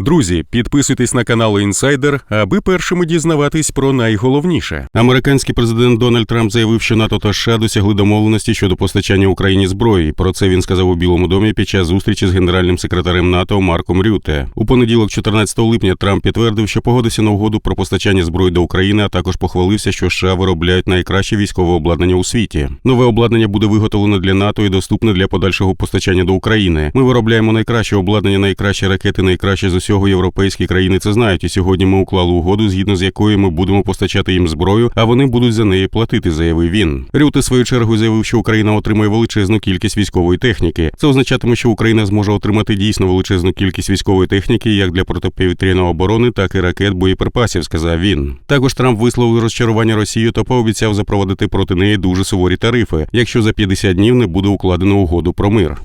Друзі, підписуйтесь на канал Інсайдер, аби першими дізнаватись про найголовніше. Американський президент Дональд Трамп заявив, що НАТО та США досягли домовленості щодо постачання Україні зброї. Про це він сказав у Білому домі під час зустрічі з генеральним секретарем НАТО Марком Рюте. У понеділок, 14 липня, Трамп підтвердив, що погодився на угоду про постачання зброї до України, а також похвалився, що США виробляють найкраще військове обладнання у світі. Нове обладнання буде виготовлено для НАТО і доступне для подальшого постачання до України. Ми виробляємо найкраще обладнання, найкращі ракети, найкраще з усього європейські країни це знають. І сьогодні ми уклали угоду, згідно з якою ми будемо постачати їм зброю, а вони будуть за неї платити, заявив він. Рюте свою чергу заявив, що Україна отримує величезну кількість військової техніки. Це означатиме, що Україна зможе отримати дійсно величезну кількість військової техніки, як для протиповітряної оборони, так і ракет боєприпасів, сказав він. Також Трамп висловив розчарування Росії та пообіцяв запровадити проти неї дуже суворі тарифи, якщо за 50 днів не буде укладено угоду про мир.